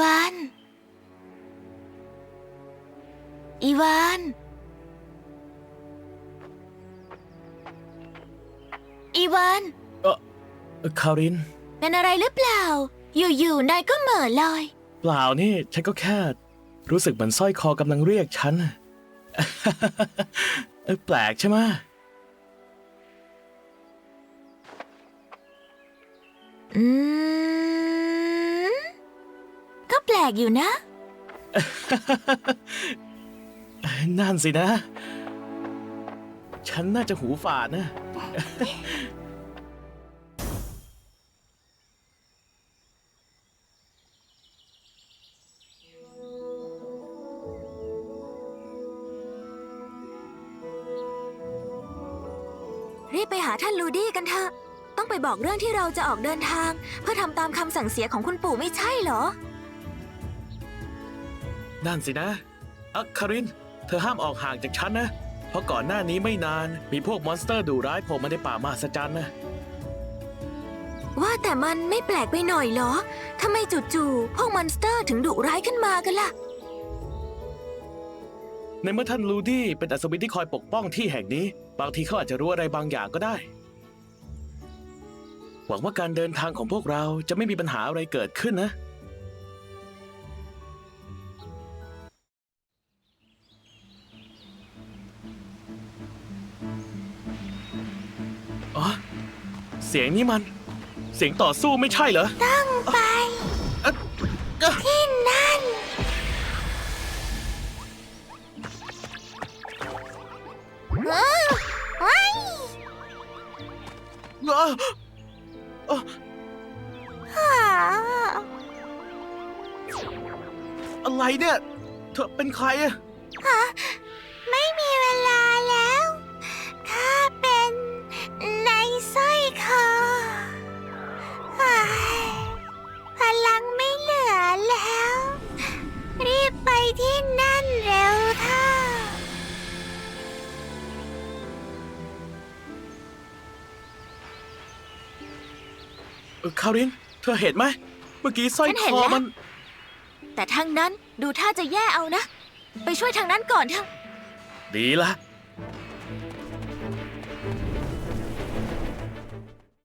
วาน อีวาน อีวาน เออคาริน เป็นอะไรหรือเปล่า อยู่ๆ นายก็เหม่อลอย เปล่านี่ ฉันก็แค่ รู้สึกเหมือนสร้อยคอกำลังเรียกฉันแปลกใช่ไหมอืม แปลกอยู่นะ นั่นสินะ ฉันน่าจะหูฝาดนะ รีบไปหาท่านลูดี้กันเถอะ ต้องไปบอกเรื่องที่เราจะออกเดินทาง เพื่อทำตามคำสั่งเสียของคุณปู่ไม่ใช่เหรอ นั่นสินะ อัคคาริน เธอห้ามออกห่างจากฉันนะ เพราะก่อนหน้านี้ไม่นาน มีพวกมอนสเตอร์ดุร้ายโผล่มาในป่ามหัศจรรย์นะ ว่าแต่มันไม่แปลกไปหน่อยเหรอ ทำไมจู่ๆ พวกมอนสเตอร์ถึงดุร้ายขึ้นมากันล่ะ ในเมื่อท่านลูดี้เป็นอัศวินที่คอยปกป้องที่แห่งนี้ บางทีเขาอาจจะรู้อะไรบางอย่างก็ได้ หวังว่าการเดินทางของพวกเราจะไม่มีปัญหาอะไรเกิดขึ้นนะ เสียงนี้มัน เสียงต่อสู้ไม่ใช่เหรอไปเอ๊ะเอ๊ะที่นั่น เอ้อเฮ้ยเอ้อเอ้ออ่าอะไรเนี่ย เธอเป็นใครอะไม่ ที่นั่นเร็วเถอะเอ่อคาริน เธอเห็นไหม เมื่อกี้สร้อยฉันคเห็นอแล้ว มัน แต่ทางนั้นดูท่าจะแย่เอานะ ไปช่วยทางนั้นก่อนเถอะ ดีละ